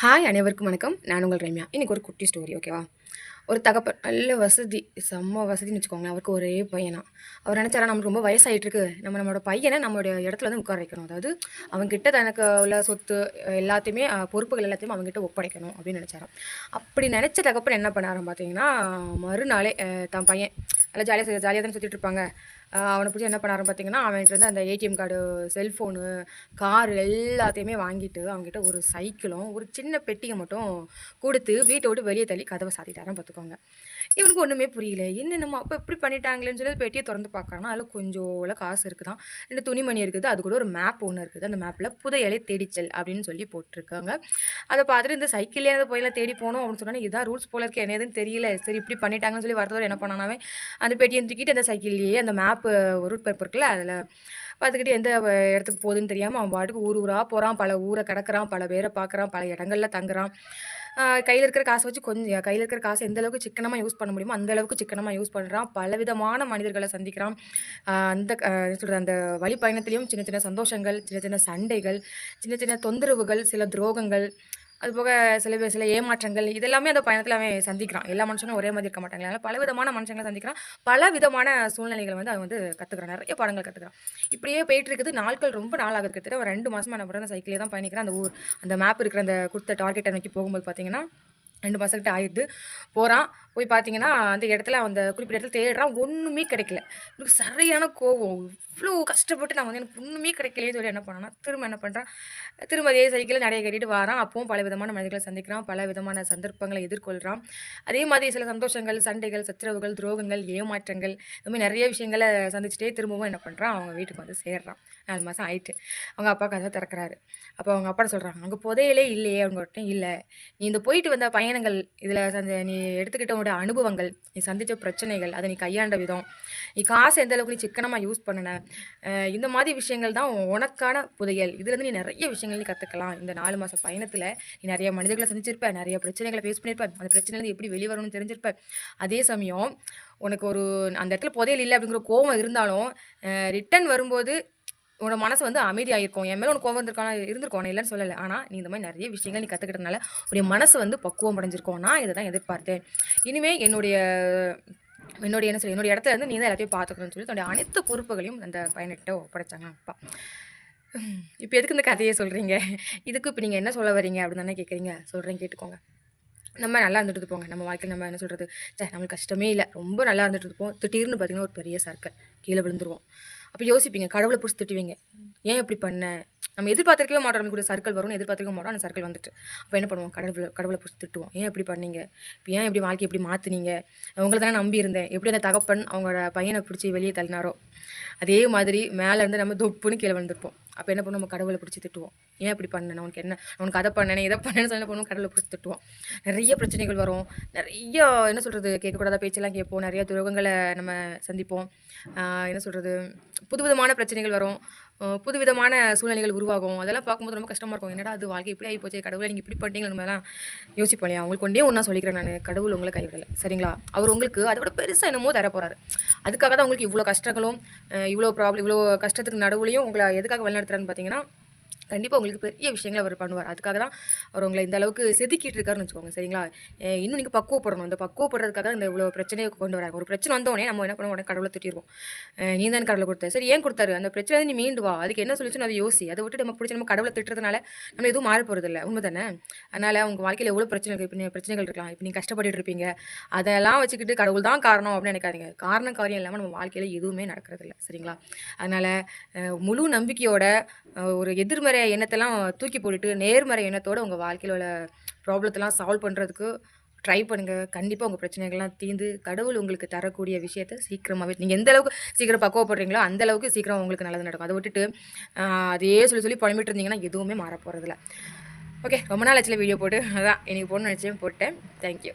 Hi அனைவருக்கும் வணக்கம். நான் உங்கள் ரம்யா. இன்றைக்கி ஒரு குட்டி ஸ்டோரி ஓகேவா ஒரு தகப்பன் நல்ல வசதி செம்ம வசதின்னு வச்சுக்கோங்களேன். அவருக்கு ஒரே பையனா. அவர் நினச்சாரா நமக்கு ரொம்ப வயசாகிட்டு இருக்கு நம்ம நம்மளோட பையனை நம்மளுடைய இடத்துல வந்து உட்கார வைக்கணும். அதாவது அவங்ககிட்ட தனக்கு உள்ள சொத்து எல்லாத்தையுமே பொறுப்புகள் எல்லாத்தையும் அவங்ககிட்ட ஒப்படைக்கணும் அப்படின்னு நினச்சாராம். அப்படி நினச்ச தகப்பன் என்ன பண்ணாராம் பார்த்தீங்கன்னா மறுநாளே தன் பையன் நல்லா ஜாலியாக ஜாலியாக தானே சுற்றிட்டு இருப்பாங்க. அவனை பிடிச்சி என்ன பண்ணாருன்னு பார்த்தீங்கன்னா அவன்கிட்ட வந்து அந்த ஏடிஎம் கார்டு செல்ஃபோனு கார் எல்லாத்தையுமே வாங்கிட்டு அவங்ககிட்ட ஒரு சைக்கிளும் ஒரு சின்ன பெட்டியை மட்டும் கொடுத்து வீட்டை விட்டு வெளியே தள்ளி கதவை சாத்திட்டாரன் பார்த்துக்கோங்க இவனுக்கு ஒன்றுமே புரியல. என்ன நம்ம அப்போ இப்படி பண்ணிட்டாங்களேன்னு சொல்லி பெட்டியை திறந்து பார்க்கறானா அதில் கொஞ்சோல காசு இருக்குதான். ரெண்டு துணிமணி இருக்குது. அது கூட ஒரு மேப் ஒன்று இருக்குது. அந்த மேப்பில் புதையலை தேடிச்சல் அப்படின்னு சொல்லி போட்டிருக்காங்க. அதை பார்த்துட்டு இந்த சைக்கிளே அந்த போயெல்லாம் தேடி போகணும் அப்படின்னு சொன்னா இதான் ரூல்ஸ் போல இருக்கு என்னதுன்னு தெரியல. சரி இப்படி பண்ணிட்டாங்கன்னு சொல்லி வரதோட என்ன பண்ணானாவே அந்த பெட்டியை தூக்கிட்டு அந்த சைக்கிள்லேயே அந்த மேப் மேப்பு ரூட் மேப் இருக்குல்ல அதில் பார்த்துக்கிட்டு எந்த இடத்துக்கு போகுதுன்னு தெரியாமல் அவன் பாட்டுக்கு ஊர் ஊராக போகிறான் பல ஊரை கிடக்குறான் பல பேரை பார்க்குறான் பல இடங்களில் தங்குறான். கையில் இருக்கிற காசை வச்சு கொஞ்சம் கையில் இருக்கிற காசை எந்த அளவுக்கு சிக்கனமாக யூஸ் பண்ண முடியுமோ அந்த அளவுக்கு சிக்கனமாக யூஸ் பண்ணுறான் பலவிதமான மனிதர்களை சந்திக்கிறான். அந்த சொல்கிற என்ன சொல்கிறது அந்த வழி பயணத்துலேயும் சின்ன சின்ன சந்தோஷங்கள் சின்ன சின்ன சண்டைகள் சின்ன சின்ன தொந்தரவுகள் சில துரோகங்கள் அது போக சில பேர் சில ஏமாற்றங்கள் இதெல்லாமே அந்த பயணத்தில் அவன் சந்திக்கிறான். எல்லா மனுஷங்களும் ஒரே மாதிரி இருக்க மாட்டாங்க. பல விதமான மனுஷங்களை சந்திக்கிறான். பல விதமான சூழ்நிலைகளை வந்து அவன் வந்து கற்றுக்கிறான் நிறைய பாடங்கள் கற்றுக்கிறான் இப்படியே போயிட்டு இருக்குது. நாட்கள் ரொம்ப நாளாக கிட்டத்தட்ட ஒரு ரெண்டு மாதமாக நான் பண்ணுறேன் சைக்கிளே தான் பயணிக்கிறான். அந்த ஊர் அந்த மேப் இருக்கிற அந்த கொடுத்த டார்கெட்டை நோக்கி போகும்போது பார்த்தீங்கன்னா ரெண்டு மாதக்கிட்ட ஆயிடுது. போகிறான் போய் பார்த்தீங்கன்னா அந்த இடத்துல அந்த குறிப்பிட்ட இடத்துல தேடுறான் ஒன்றுமே கிடைக்கல. எனக்கு சரியான கோவம். இவ்வளோ கஷ்டப்பட்டு நான் வந்து எனக்கு ஒன்றுமே கிடைக்கலையே சொல்லி என்ன பண்ணேன்னா திரும்ப என்ன பண்ணுறான் திரும்ப அதே சைக்கிளில் நிறைய கட்டிட்டு வரான். அப்பவும் பல விதமான மனிதர்களை சந்திக்கிறான் பல விதமான சந்தர்ப்பங்களை எதிர்கொள்கிறான் அதே மாதிரி சில சந்தோஷங்கள் சண்டைகள் சச்சரவுகள் துரோகங்கள் ஏமாற்றங்கள் இந்த மாதிரி நிறைய விஷயங்களை சந்திச்சுட்டே திரும்பவும் என்ன பண்ணுறான் அவங்க வீட்டுக்கு வந்து சேர்றான். நாலு மாதம் ஆயிட்டு. அவங்க அப்பா கதை திறக்கிறாரு. அப்போ அவங்க அப்பா சொல்கிறாங்க அங்கே புதையலே இல்லையே. அவங்க இல்லை. நீ இந்த போயிட்டு வந்த பயணங்கள் இதில் சந்த நீ எடுத்துக்கிட்ட உன்னோட அனுபவங்கள் நீ சந்தித்த பிரச்சனைகள் அதை நீ கையாண்ட விதம். நீ காசு எந்த அளவுக்கு நீ சிக்கனமாக யூஸ் பண்ணின இந்த மாதிரி விஷயங்கள் தான் உனக்கான புதையல். இதுலேருந்து நீ நிறைய விஷயங்கள் நீ கற்றுக்கலாம் இந்த நாலு மாத பயணத்தில் நீ நிறைய மனிதர்களை சந்திச்சிருப்ப நிறைய பிரச்சனைகளை ஃபேஸ் பண்ணியிருப்ப அந்த பிரச்சனைலேருந்து எப்படி வெளியே வரணும்னு தெரிஞ்சிருப்ப. அதே சமயம் உனக்கு ஒரு அந்த இடத்துல புதையல் இல்லை அப்படிங்கிற கோவம் இருந்தாலும் ரிட்டன் வரும்போது உன்னோட மனசு வந்து அமைதியாயிருக்கும். என் மேலே உனக்கு கோவம் இருந்திருக்கான இருந்திருக்கோம். இல்லைன்னு சொல்லலை. ஆனால் நீ இந்த மாதிரி நிறைய விஷயங்கள் நீ கற்றுக்கிட்டனால உடைய மனசு வந்து பக்குவம் அடைஞ்சிருக்கோம். நான் இதை தான் எதிர்பார்த்தேன். இனிமேல் என்னுடைய என்னுடைய என்ன சொல்லி என்னுடைய இடத்துல இருந்து நீ தான் எல்லாத்தையும் பார்த்துக்கணும்னு சொல்லி தன்னுடைய அனைத்து பொறுப்புகளையும் அந்த பையன்கிட்ட ஒப்படைச்சாங்க அப்பா இப்போ எதுக்கு இந்த கதையை சொல்கிறீங்க இதுக்கு இப்போ நீங்கள் என்ன சொல்ல வரீங்க? அப்படின்னு தானே கேட்குறீங்க சொல்கிறேன் கேட்டுக்கோங்க. நம்ம நல்லா இருந்துட்டு போங்க நம்ம வாழ்க்கையில் நம்ம என்ன சொல்கிறது சே நம்மளுக்கு கஷ்டமே இல்லை. ரொம்ப நல்லா இருந்துட்டு இருப்போம். திடீர்னு பார்த்தீங்கன்னா ஒரு பெரிய சர்க்கிள். கீழே விழுந்துருவோம். அப்போ யோசிப்பீங்க கடவுளை பிடிச்சி திட்டுவீங்க. ஏன் இப்படி பண்ண? நம்ம எதிர்பார்த்துருக்கவே மாட்டோம் நமக்கு ஒரு சர்க்கிள் வரும்னு எதிர்பார்த்துக்க மாட்டோம் அந்த சர்க்கிள் வந்துட்டு. அப்போ என்ன பண்ணுவோம்? கடவுளை கடவுளை பிடிச்சி திட்டுவோம். ஏன் இப்படி பண்ணீங்க? இப்போ ஏன் இப்படி வாழ்க்கை எப்படி மாற்றுனீங்க உங்களை தானே நம்பி இருந்தேன். எப்படி அந்த தகப்பன் அவங்களோட பையனை பிடிச்சி வெளியே தள்ளினாரோ? அதே மாதிரி மேலே இருந்து நம்ம தொப்புன்னு கீழே வந்திருப்போம் அப்போ என்ன பண்ணுவோம்? நம்ம கடவுளை பிடிச்சி திட்டுவோம். ஏன் இப்படி பண்ண? உனக்கு என்ன? உனக்கு அதை பண்ணேன் இதை பண்ணேன்னு சொல்லி என்ன பண்ணுவோம்? கடவுளை பிடிச்சி திட்டுவோம். நிறைய பிரச்சனைகள் வரும். நிறைய என்ன சொல்கிறது கேட்கக்கூடாத பேச்செல்லாம் கேட்போம். நிறைய துரோகங்களை நம்ம சந்திப்போம். என்ன சொல்கிறது புதுவிதமான பிரச்சனைகள் வரும். புதுவிதமான சூழ்நிலைகள் உருவாகும். அதெல்லாம் பார்க்கும்போது ரொம்ப கஷ்டமாக இருக்கும். என்னடா அது வாழ்க்கை இப்படி ஆகி போச்சு கடவுளை நீங்கள் இப்படி பண்ணிட்டீங்க நம்மலாம் யோசிப்போம் இல்லையா? அவங்களுக்கு கொண்டே ஒன்றா சொல்லிக்கிறேன் நான். கடவுள் உங்களை கைவிடலை. சரிங்களா? அவர் உங்களுக்கு அதை விட பெருசாக என்னமோ தர போகிறாரு அதுக்காக தான் உங்களுக்கு இவ்வளோ கஷ்டங்களும் இவ்வளோ ப்ராப்ளம் இவ்வளோ கஷ்டத்துக்கு நடுவுலையும் உங்களை எதுக்காக வழிநடத்துறான்னு பார்த்தீங்கன்னா கண்டிப்பாக உங்களுக்கு பெரிய விஷயங்களை அவர் பண்ணுவார். அதுக்காக தான் அவர் உங்களை இந்த அளவுக்கு செதுக்கிட்டு இருக்காருன்னு வச்சுக்கோங்க சரிங்களா? இன்னும் நீங்கள் பக்குவப்படணும். அந்த பக்குவப்படுறதுக்காக இந்த இவ்வளோ பிரச்சனையை கொண்டு வராங்க ஒரு பிரச்சனை வந்தோடனே நம்ம என்ன பண்ணுவோம்? உடனே கடவுளை திட்டிடுவோம் நீ தான் கடவுளை கொடுத்த. சரி ஏன் கொடுத்தாரு? அந்த பிரச்சனை நீ மீண்டு வா. அதுக்கு என்ன சொல்லிச்சுன்னு அதை யோசி. அதை விட்டு நம்ம பிடிச்ச நம்ம கடவுளை திட்டுறதுனால நம்ம எதுவும் மாற போகிறது இல்லை. உண்மை தானே? அதனால் உங்கள் வாழ்க்கையில் எவ்வளோ பிரச்சனை இப்போ பிரச்சனைகள் இருக்கலாம். இப்போ நீங்கள் கஷ்டப்பட்டுட்டு இருப்பீங்க. அதெல்லாம் வச்சுக்கிட்டு கடவுள் தான் காரணம் அப்படின்னு நினைக்காதீங்க. காரணம் காரியம் இல்லாமல் நம்ம வாழ்க்கையில் எதுவுமே நடக்கிறதில்ல சரிங்களா? அதனால் முழு நம்பிக்கையோட ஒரு எதிர்மறை எண்ணத்தெல்லாம் தூக்கி போட்டுட்டு நேர்மறை எண்ணத்தோடு உங்கள் வாழ்க்கையில் உள்ள ப்ராப்ளத்தெல்லாம் சால்வ் பண்ணுறதுக்கு ட்ரை பண்ணுங்கள் கண்டிப்பாக உங்கள் பிரச்சனைகள்லாம் தீர்ந்து கடவுள் உங்களுக்கு தரக்கூடிய விஷயத்த சீக்கிரமாகவே நீங்கள் எந்த அளவுக்கு சீக்கிரம் பக்குவப்படுறீங்களோ அந்த அளவுக்கு சீக்கிரம் உங்களுக்கு நல்லது நடக்கும். அதை விட்டுட்டு அதையே அதே சொல்லி சொல்லி புலம்பிட்டு இருந்தீங்கன்னா எதுவுமே மாற போகிறதில்ல ஓகே ரொம்ப நாள் ஆச்சுல வீடியோ போட்டு. அதான் எனக்கு போடணும்னு நினச்சேன் போட்டேன் தேங்க்யூ